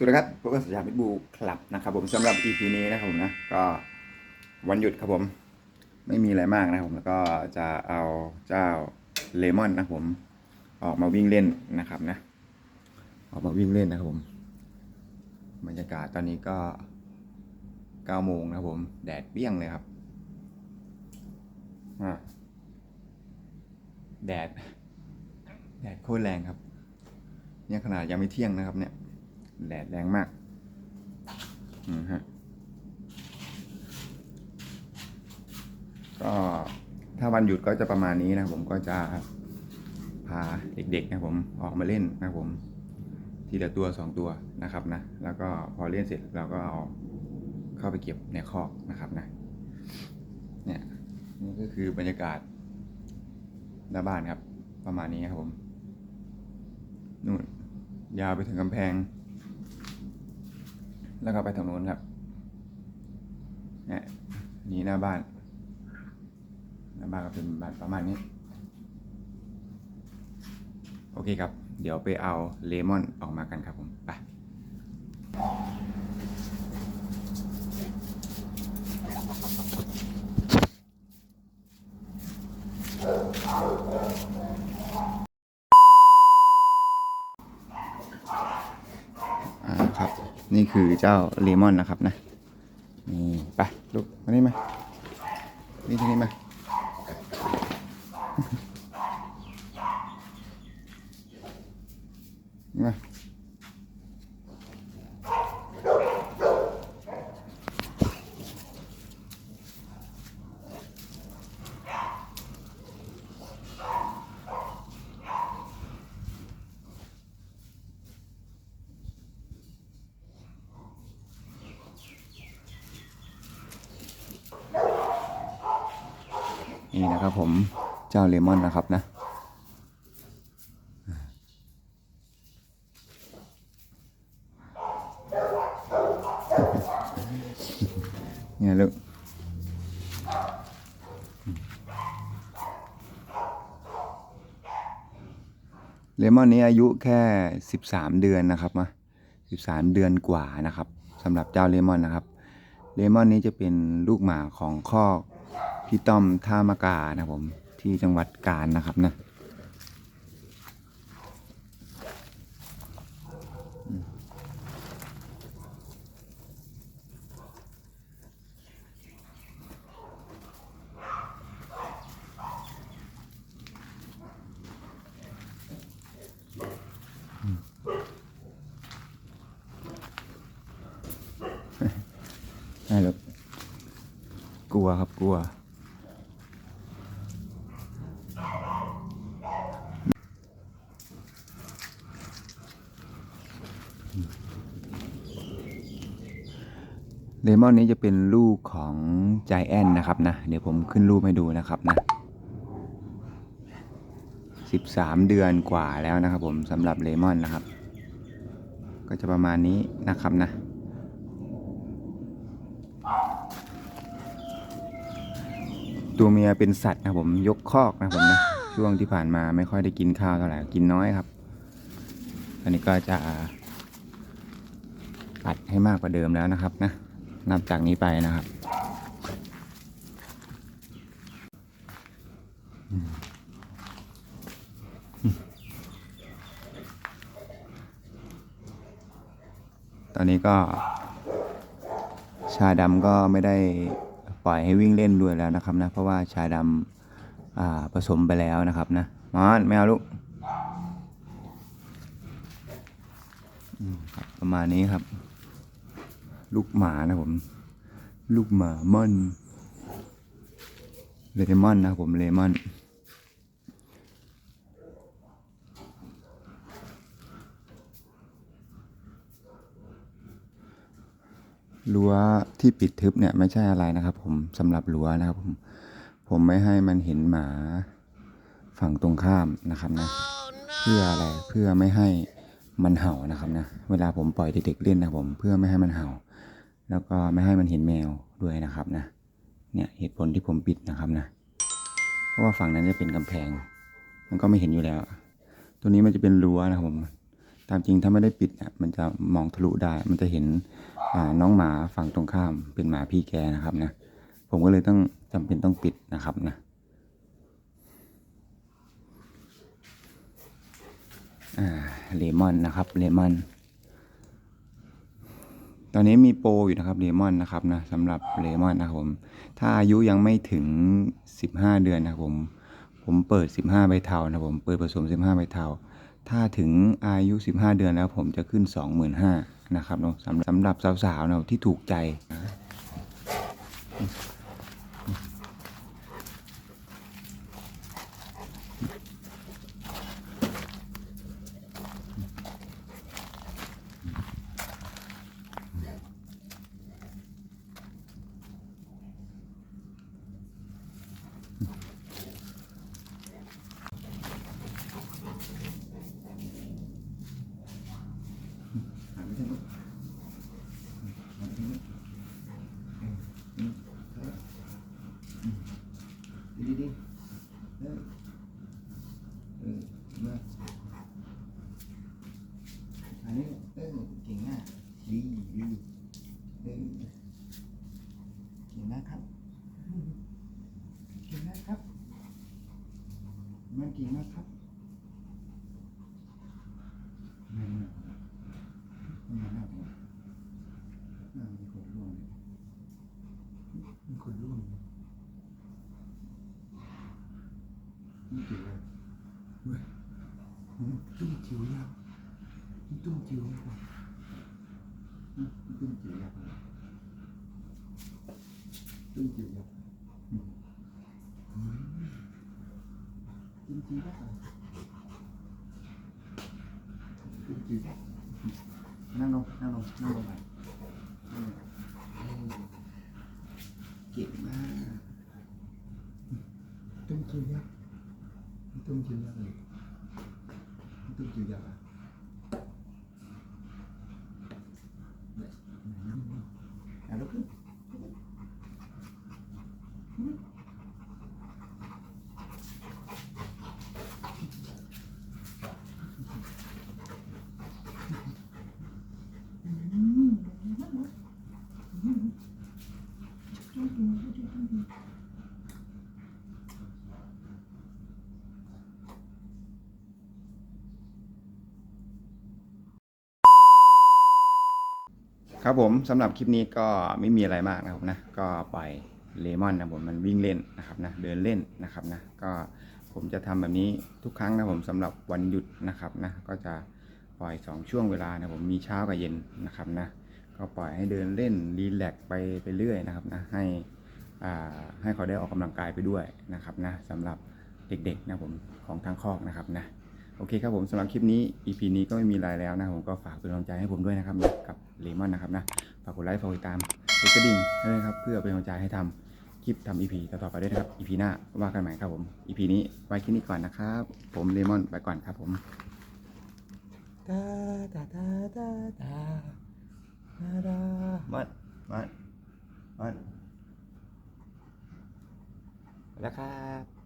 สวัสดีครับพวกบสยามพิทบูคลับนะครับ ผมสำหรับ EP นี้นะครับผมนะก็วันหยุดครับผม ไม่มีอะไรมากนะครับผมแล้วก็จะเอาเจ้าเลมอนนะครับผม ออกมาวิ่งเล่นนะครับนะ ออกมาวิ่งเล่นนะครับผมบรรยากาศตอนนี้ก็9โมงนะครับผม แดดเปรี้ยงเลยครับแดด แดดโคตรแรงครับเนี่ยขนาดยังไม่เที่ยงนะครับเนี่ย แดดแรงมากอืมฮะก็ถ้าวันหยุดก็จะประมาณนี้นะผมก็จะพาเด็กๆนะผมออกมาเล่นนะผม ทีละตัวสองตัวนะครับนะ แล้วก็พอเล่นเสร็จเราก็เอาเข้าไปเก็บในคอกนะครับนะเนี่ยนี่ก็คือบรรยากาศหน้าบ้านครับ ประมาณนี้ครับผมนู่นยาวไปถึงกำแพง แล้วก็ไปทางนู้นครับเนี่ยนี่หน้าบ้าน หน้าบ้านก็เป็นบ้านประมาณนี้ โอเคครับ เดี๋ยวไปเอาเลมอนออกมากันครับผม ไป อ่าครับ นี่คือเจ้าเลมอนนะครับนะ นี่ไปลูกมานี่มา นี่ที่นี่มามา นี่นะครับผมเจ้าเลมอนนะครับนะเนี่ยลูกเลมอนนี้อายุแค่ 13 เดือนนะครับมา13 เดือนกว่านะครับสำหรับเจ้าเลมอนนะครับ เลมอนนี้จะเป็นลูกหมาของคอก พี่ต้อมท่ามากานะผมที่จังหวัดกาญนะครับนะอืมได้แล้วกลัวครับกลัว เลมอนนี้จะเป็นลูกของใจแอนนะครับนะ เดี๋ยวผมขึ้นรูปให้ดูนะครับนะ 13 เดือนกว่าแล้วนะครับผมสำหรับเลมอนนะครับ ก็จะประมาณนี้นะครับนะ ตัวเมียเป็นสัตว์นะผมยกคอกนะผมนะช่วงที่ผ่านมาไม่ค่อยได้กินข้าวเท่าไหร่กินน้อยครับ อันนี้ก็จะ ปัดให้มากกว่าเดิมแล้วนะครับนะนับจากนี้ไปนะครับ ตอนนี้ก็ ชาดำก็ไม่ได้ปล่อยให้วิ่งเล่นด้วยแล้วนะครับนะเพราะว่าชาดำผสมไปแล้วนะครับนะมอนไม่เอาลูกประมาณนี้ครับ ลูกหมานะผม ลูกหมามอนเลมอนนะผมเลมอนรั้วที่ปิดทึบเนี่ยไม่ใช่อะไรนะครับ ผมสำหรับรั้วนะครับผมผมไม่ให้มันเห็นหมาฝั่งตรงข้ามนะครับนะ เพื่ออะไรเพื่อไม่ให้มันเห่านะครับนะ เวลาผมปล่อยเด็กๆเล่นนะผมเพื่อไม่ให้มันเห่า แล้วก็ไม่ให้มันเห็นแมวด้วยนะครับนะเนี่ยเหตุผลที่ผมปิดนะครับนะ เพราะว่าฝั่งนั้นจะเป็นกำแพง มันก็ไม่เห็นอยู่แล้ว ตัวนี้มันจะเป็นรั้วนะครับผม ตามจริงถ้าไม่ได้ปิดเนี่ยมันจะมองทะลุได้ มันจะเห็นน้องหมาฝั่งตรงข้ามเป็นหมาพี่แกนะครับนะ ผมก็เลยต้องจำเป็นต้องปิดนะครับนะอ่าเลมอนนะครับเลมอน ตอนนี้มีโปรอยู่นะครับเลมอนนะครับนะสำหรับเลมอนนะครับผม ถ้าอายุยังไม่ถึง 15 เดือนนะครับผม ผมเปิด 15 ใบเทานะผม เปิดผสม 15 ใบเทา ถ้าถึงอายุ 15 เดือนแล้วผมจะขึ้น 25,000นะครับเนาะสำหรับสำหรับสาวๆเนาะที่ถูกใจนะ ดีดีเออเออมาอันนี้เออเก่งมากดีดีเออเก่งมากครับเก่งมากครับมันเก่งมากครับไม่ไม่ไม่ไม่ไม่อ่ามีคนร่วงเลยมีคนร่วง นี่จิ๋วเลยเว้ยมันตุ้มจิ๋วยักษ์มันตุ้มจิ๋วยักษ์ว่ะอืมมันตุ้มจิ๋วยัก ษ์เลยตุ้มจิ๋วยักษ์อืมอืมตุ้มจิ๋วยักษ์เหรอตุ้มจิ๋วยักษ์นั่งลงนั่งลงนั่งลงไปนั่งลงเออเก่งมากตุ้มจิ๋วยักษ์ มันตุ้มจิ๋วยักษ์เลยมันตุ้มจิ๋วยักษ์อะเนี่ยอะลุกขึ้น ครับผมสำหรับคลิปนี้ก็ไม่มีอะไรมากนะครับนะก็ปล่อยเลมอนนะผมมันวิ่งเล่นนะครับนะเดินเล่นนะครับนะก็ผมจะทำแบบนี้ทุกครั้งนะผมสำหรับวันหยุดนะครับนะก็จะปล่อย 2 ช่วงเวลานะผมมีเช้ากับเย็นนะครับนะก็ปล่อยให้เดินเล่นรีแลกซ์ไปไปเรื่อยนะครับนะให้อ่าให้เขาได้ออกกำลังกายไปด้วยนะครับนะสำหรับเด็กๆนะผมของทางคอกนะครับนะ โอเคครับผมสำหรับคลิปนี้ EP นี้ก็ไม่มีอะไรแล้วนะผมก็ฝากเป็นกำลังใจให้ผมด้วยนะครับนะกับเลมอนนะครับนะฝากกดไลค์ฝากกดติดตามกดกระดิ่งให้ด้วยครับเพื่อเป็นกำลังใจให้ทำคลิปทำ EP ต่อๆไปด้วยนะครับ EP หน้าว่ากันใหม่ครับผม EP นี้ไว้แค่นี้ก่อนนะครับ ผมเลมอนไปก่อนครับผมตาตาตาตาตาตาตามันมันมันไปแล้วครับ